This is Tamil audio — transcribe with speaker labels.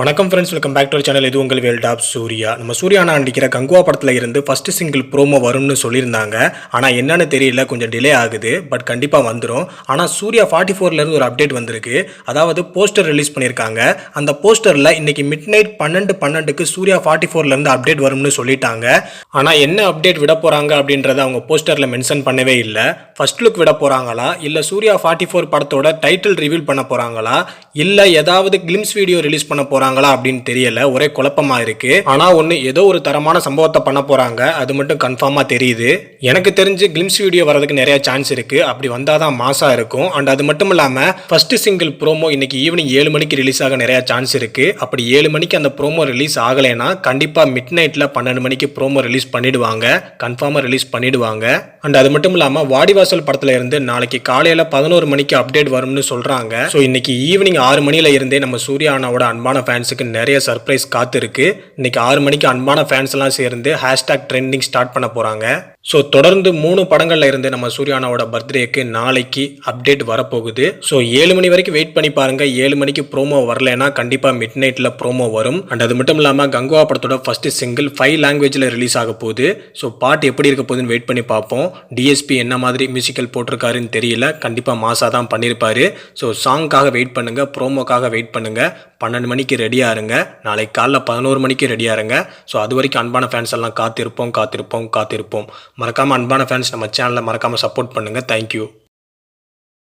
Speaker 1: வணக்கம் friends welcome back to channel இது உங்கள் வேல் டாப் சூர்யா. நம்ம சூர்யானா அண்ணா நடிக்கிற கங்குவா படத்தில் இருந்து ஃபஸ்ட்டு சிங்கிள் ப்ரோமோ வரும்னு சொல்லியிருந்தாங்க. ஆனால் என்னன்னு தெரியல கொஞ்சம் டிலே ஆகுது பட் கண்டிப்பாக வந்துடும் ஆனால் சூர்யா ஃபார்ட்டி ஃபோர்லேருந்து ஒரு அப்டேட் வந்திருக்கு. அதாவது போஸ்டர் ரிலீஸ் பண்ணியிருக்காங்க. அந்த போஸ்டரில் இன்னைக்கு மிட் நைட் பன்னெண்டு பன்னெண்டுக்கு சூர்யா ஃபார்ட்டி ஃபோர்லேருந்து அப்டேட் வரும்னு சொல்லிட்டாங்க. ஆனால் என்ன அப்டேட் விட போகிறாங்க அப்படின்றத அவங்க போஸ்டரில் மென்ஷன் பண்ணவே இல்லை. ஃபர்ஸ்ட் லுக் விட போகிறாங்களா இல்லை சூர்யா ஃபார்ட்டி ஃபோர் படத்தோட டைட்டில் ரிவீல் பண்ண போகிறாங்களா இல்லை ஏதாவது கிளிம்ஸ் வீடியோ ரிலீஸ் பண்ண போகிறாங்க போகிறாங்களா அப்படின்னு தெரியல. ஒரே குழப்பமா இருக்கு. ஆனால் ஒன்று ஏதோ ஒரு தரமான சம்பவத்தை பண்ண போகிறாங்க அது மட்டும் கன்ஃபார்மாக தெரியுது. எனக்கு தெரிஞ்சு கிளிம்ஸ் வீடியோ வரதுக்கு நிறைய சான்ஸ் இருக்கு. அப்படி வந்தால் தான் மாசா இருக்கும். அண்ட் அது மட்டும் இல்லாமல் ஃபர்ஸ்ட் சிங்கிள் ப்ரோமோ இன்னைக்கு ஈவினிங் ஏழு மணிக்கு ரிலீஸ் ஆக நிறைய சான்ஸ் இருக்கு. அப்படி ஏழு மணிக்கு அந்த ப்ரோமோ ரிலீஸ் ஆகலைன்னா கண்டிப்பாக மிட் நைட்டில் பன்னெண்டு மணிக்கு ப்ரோமோ ரிலீஸ் பண்ணிடுவாங்க. கன்ஃபார்மாக ரிலீஸ் பண்ணிடுவாங்க. அண்ட் அது மட்டும் இல்லாமல் வாடிவாசல் படத்துல இருந்து நாளைக்கு காலையில் பதினோரு மணிக்கு அப்டேட் வரும்னு சொல்கிறாங்க ஸோ இன்னைக்கு ஈவினிங் ஆறு மணியில இருந்தே நம்ம சூர்யா அண்ணாவோட அன்பான ஃபேன்ஸுக்கு நிறைய சர்ப்ரைஸ் காத்திருக்கு. இன்னைக்கு ஆறு மணிக்கு அன்பான ஃபேன்ஸ் எல்லாம் சேர்ந்து ஹேஷ்டாக் ட்ரெண்டிங் ஸ்டார்ட் பண்ண போகிறாங்க ஸோ தொடர்ந்து மூணு படங்களில் இருந்து நம்ம சூர்யானாவோட பர்த்டேக்கு நாளைக்கு அப்டேட் வரப்போகுது. ஸோ ஏழு மணி வரைக்கும் வெயிட் பண்ணி பாருங்க. ஏழு மணிக்கு ப்ரோமோ வரலனா கண்டிப்பாக மிட் நைட்டில் ப்ரோமோ வரும். அண்ட் அது மட்டும் இல்லாமல் கங்குவா படத்தோட ஃபர்ஸ்ட் சிங்கிள் ஃபைவ் லாங்குவேஜில் ரிலீஸ் ஆக போகுது. ஸோ பாட்டு எப்படி இருக்க போகுதுன்னு வெயிட் பண்ணி பார்ப்போம். டிஎஸ்பி என்ன மாதிரி மியூசிக்கல் போட்டிருக்காருன்னு தெரியல. கண்டிப்பாக மாசாக தான் பண்ணியிருப்பாரு ஸோ சாங்க்காக வெயிட் பண்ணுங்கள் ப்ரோமோக்காக வெயிட் பண்ணுங்க. பன்னெண்டு மணிக்கு ரெடியாக இருங்க நாளைக்கு காலைல பதினோரு மணிக்கு ரெடியாக இருங்க ஸோ அது வரைக்கும் அன்பான ஃபேன்ஸ் எல்லாம் காத்திருப்போம் காத்திருப்போம் காத்திருப்போம். மறக்காமல் அன்பான ஃபேன்ஸ் நம்ம சேனலை மறக்காமல் சப்போர்ட் பண்ணுங்கள் தேங்க்யூ